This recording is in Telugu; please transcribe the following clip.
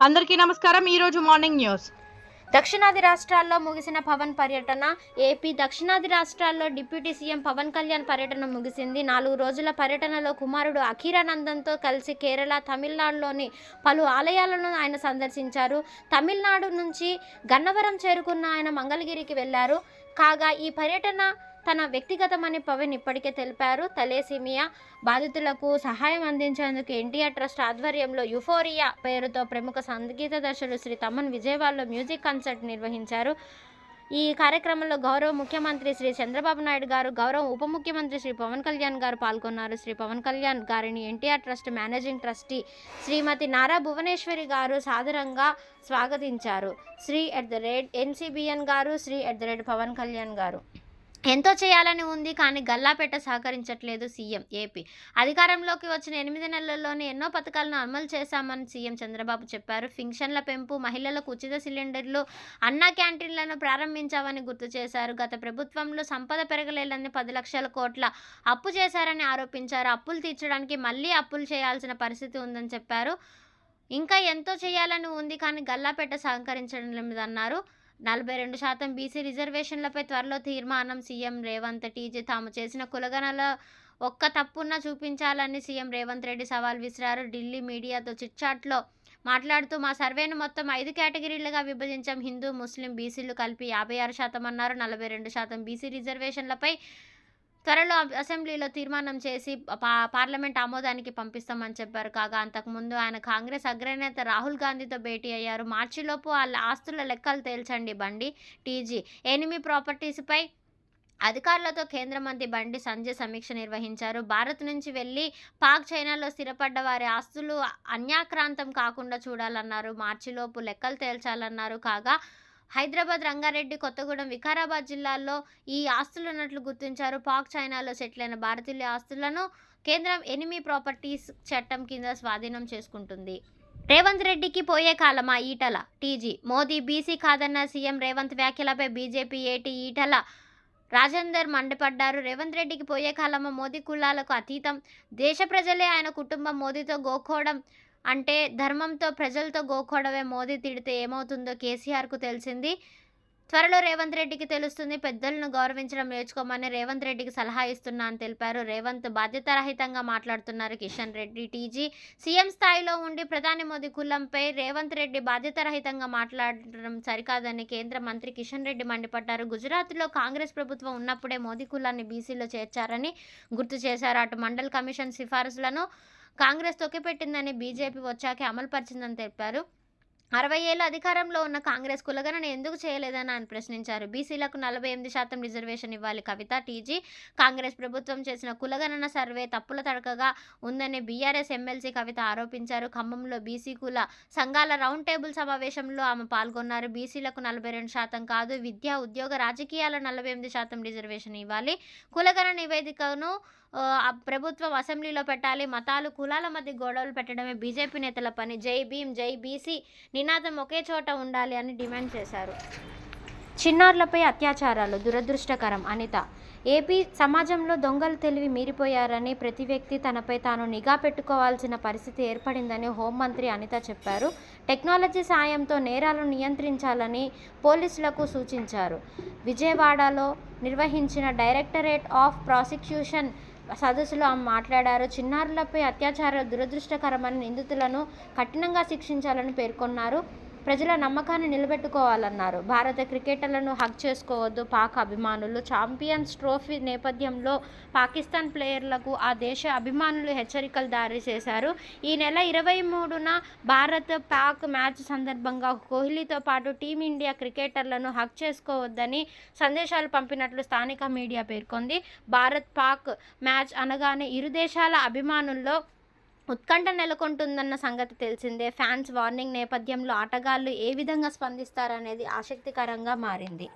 అందరికీ నమస్కారం. ఈ రోజు మార్నింగ్ న్యూస్. దక్షిణాది రాష్ట్రాల్లో ముగిసిన పవన్ పర్యటన ఏపీ దక్షిణాది రాష్ట్రాల్లో డిప్యూటీ సీఎం పవన్ కళ్యాణ్ పర్యటన ముగిసింది. నాలుగు రోజుల పర్యటనలో కుమారుడు అఖీరానందంతో కలిసి కేరళ తమిళనాడులోని పలు ఆలయాలను ఆయన సందర్శించారు. తమిళనాడు నుంచి గన్నవరం చేరుకున్న ఆయన మంగళగిరికి వెళ్ళారు. కాగా ఈ పర్యటన తన వ్యక్తిగతమని పవన్ ఇప్పటికే తెలిపారు. తలేసిమియా బాధితులకు సహాయం అందించేందుకు ఎన్టీఆర్ ట్రస్ట్ ఆధ్వర్యంలో యుఫోరియా పేరుతో ప్రముఖ సంగీత దర్శకుడు శ్రీ తమన్ విజయవాడలో మ్యూజిక్ కన్సర్ట్ నిర్వహించారు. ఈ కార్యక్రమంలో గౌరవ ముఖ్యమంత్రి శ్రీ చంద్రబాబు నాయుడు గారు గౌరవ ఉప ముఖ్యమంత్రి శ్రీ పవన్ కళ్యాణ్ గారు పాల్గొన్నారు. శ్రీ పవన్ కళ్యాణ్ గారిని NTR trust managing trustee Shrimati Nara Bhuvaneshwari గారు సాదరంగా స్వాగతించారు. Shri at the rate NCBN గారు Shri at the rate Pavan Kalyan గారు. ఎంతో చేయాలని ఉంది కానీ గల్లాపేట సహకరించట్లేదు సీఎం ఏపీ. అధికారంలోకి వచ్చిన ఎనిమిది నెలల్లోనే ఎన్నో పథకాలను అమలు చేశామని సీఎం చంద్రబాబు చెప్పారు. ఫింక్షన్ల పెంపు మహిళలకు ఉచిత సిలిండర్లు అన్న క్యాంటీన్లను ప్రారంభించామని గుర్తు చేశారు. గత ప్రభుత్వంలో సంపద పెరగలేదని పది లక్షల కోట్ల అప్పు చేశారని ఆరోపించారు. అప్పులు తీర్చడానికి మళ్ళీ అప్పులు చేయాల్సిన పరిస్థితి ఉందని చెప్పారు. ఇంకా ఎంతో చేయాలని ఉంది కానీ గల్లాపేట సహకరించడం లేదన్నారు. నలభై రెండు శాతం బీసీ రిజర్వేషన్లపై త్వరలో తీర్మానం సీఎం రేవంత్. టీజీ తాము చేసిన కులగణల ఒక్క తప్పున్న చూపించాలని సీఎం రేవంత్ రెడ్డి సవాల్ విసిరారు. ఢిల్లీ మీడియాతో చిట్చాట్లో మాట్లాడుతూ మా సర్వేను మొత్తం ఐదు కేటగిరీలుగా విభజించాం. హిందూ ముస్లిం బీసీలు కలిపి యాభై ఆరు శాతం అన్నారు. నలభై రెండు శాతం బీసీ రిజర్వేషన్లపై త్వరలో అసెంబ్లీలో తీర్మానం చేసి పా పార్లమెంట్ ఆమోదానికి పంపిస్తామని చెప్పారు. కాగా అంతకుముందు ఆయన కాంగ్రెస్ అగ్రనేత రాహుల్ గాంధీతో భేటీ అయ్యారు. మార్చిలోపు వాళ్ళ ఆస్తుల లెక్కలు తేల్చండి బండి టీజీ. ఎనిమి ప్రాపర్టీస్పై అధికారులతో కేంద్ర మంత్రి బండి సంజయ్ సమీక్ష నిర్వహించారు. భారత్ నుంచి వెళ్ళి పాక్ చైనాలో స్థిరపడ్డ వారి ఆస్తులు అన్యాక్రాంతం కాకుండా చూడాలన్నారు. మార్చిలోపు లెక్కలు తేల్చాలన్నారు. కాగా హైదరాబాద్ రంగారెడ్డి కొత్తగూడెం వికారాబాద్ జిల్లాల్లో ఈ ఆస్తులు ఉన్నట్లు గుర్తించారు. పాక్ చైనాలో సెటిల్ అయిన భారతీయుల ఆస్తులను కేంద్రం ఎనిమి ప్రాపర్టీస్ చట్టం కింద స్వాధీనం చేసుకుంటుంది. రేవంత్ రెడ్డికి పోయే కాలమా ఈటల? టీజీ. మోదీ బీసీ కాదన్న సీఎం రేవంత్ వ్యాఖ్యలపై బీజేపీ ఏటి ఈటల రాజేందర్ మండిపడ్డారు. రేవంత్ రెడ్డికి పోయే కాలమా మోదీ కులాలకు అతీతం. దేశ ప్రజలే ఆయన కుటుంబం మోదీతో గోకోవడం అంటే ధర్మంతో ప్రజలతో గోకొడవే మోదీ తిడితే ఏమవుతుందో కేసీఆర్కు తెలిసింది. త్వరలో రేవంత్ రెడ్డికి తెలుస్తుంది పెద్దలను గౌరవించడం నేర్చుకోమని రేవంత్ రెడ్డికి సలహా ఇస్తున్నా అని తెలిపారు. రేవంత్ బాధ్యతారహితంగా మాట్లాడుతున్నారు కిషన్ రెడ్డి టీజీ. సీఎం స్థాయిలో ఉండి ప్రధాని మోదీ కులంపై రేవంత్ రెడ్డి బాధ్యతారహితంగా మాట్లాడడం సరికాదని కేంద్ర మంత్రి కిషన్ రెడ్డి మండిపడ్డారు. గుజరాత్లో కాంగ్రెస్ ప్రభుత్వం ఉన్నప్పుడే మోదీ కులాన్ని బీసీలో చేర్చారని గుర్తు చేశారు. అటు మండల్ కమిషన్ సిఫారసులను కాంగ్రెస్ తొక్కిపెట్టిందని బీజేపీ వచ్చాకే అమలుపరిచిందని తెలిపారు. అరవై ఏళ్ళ అధికారంలో ఉన్న కాంగ్రెస్ కులగణన ఎందుకు చేయలేదని ఆయన ప్రశ్నించారు. బీసీలకు నలభై ఎనిమిది శాతం రిజర్వేషన్ ఇవ్వాలి కవిత టీజీ. కాంగ్రెస్ ప్రభుత్వం చేసిన కులగణన సర్వే తప్పుల తడకగా ఉందని బీఆర్ఎస్ ఎమ్మెల్సీ కవిత ఆరోపించారు. ఖమ్మంలో బీసీ కుల సంఘాల రౌండ్ టేబుల్ సమావేశంలో ఆమె పాల్గొన్నారు. బీసీలకు నలభై రెండు శాతం కాదు విద్యా ఉద్యోగ రాజకీయాల నలభై ఎనిమిది శాతం రిజర్వేషన్ ఇవ్వాలి. కులగణన నివేదికను ప్రభుత్వం అసెంబ్లీలో పెట్టాలి మతాలు కులాల మధ్య గొడవలు పెట్టడమే బీజేపీ నేతల పని. జై భీం జై బీసీ నినాదం ఒకే చోట ఉండాలి అని డిమాండ్ చేశారు. చిన్నారులపై అత్యాచారాలు దురదృష్టకరం. అనిత ఏపీ సమాజంలో దొంగలు తెలివి మీరిపోయారని ప్రతి వ్యక్తి తనపై తాను నిఘా పెట్టుకోవాల్సిన పరిస్థితి ఏర్పడిందని హోంమంత్రి అనిత చెప్పారు. టెక్నాలజీ సాయంతో నేరాలను నియంత్రించాలని పోలీసులకు సూచించారు. విజయవాడలో నిర్వహించిన డైరెక్టరేట్ ఆఫ్ ప్రాసిక్యూషన్ సదస్సులో ఆమె మాట్లాడారు. చిన్నారులపై అత్యాచార దురదృష్టకరమైన నిందితులను కఠినంగా శిక్షించాలని పేర్కొన్నారు. ప్రజల నమ్మకాన్ని నిలబెట్టుకోవాలన్నారు. భారత క్రికెటర్లను హక్ చేసుకోవద్దు పాక్ అభిమానులు. ఛాంపియన్స్ ట్రోఫీ నేపథ్యంలో పాకిస్తాన్ ప్లేయర్లకు ఆ దేశ అభిమానులు హెచ్చరికలు దారి చేశారు. ఈ నెల ఇరవై మూడున భారత్ పాక్ మ్యాచ్ సందర్భంగా కోహ్లీతో పాటు టీమిండియా క్రికెటర్లను హక్ చేసుకోవద్దని సందేశాలు పంపినట్లు స్థానిక మీడియా పేర్కొంది. భారత్ పాక్ మ్యాచ్ అనగానే ఇరు దేశాల అభిమానుల్లో ఉత్కంఠ నెలకొంటుందన్న సంగతి తెలిసిందే. ఫ్యాన్స్ వార్నింగ్ నేపథ్యంలో ఆటగాళ్ళు ఏ విధంగా స్పందిస్తారనేది ఆసక్తికరంగా మారింది.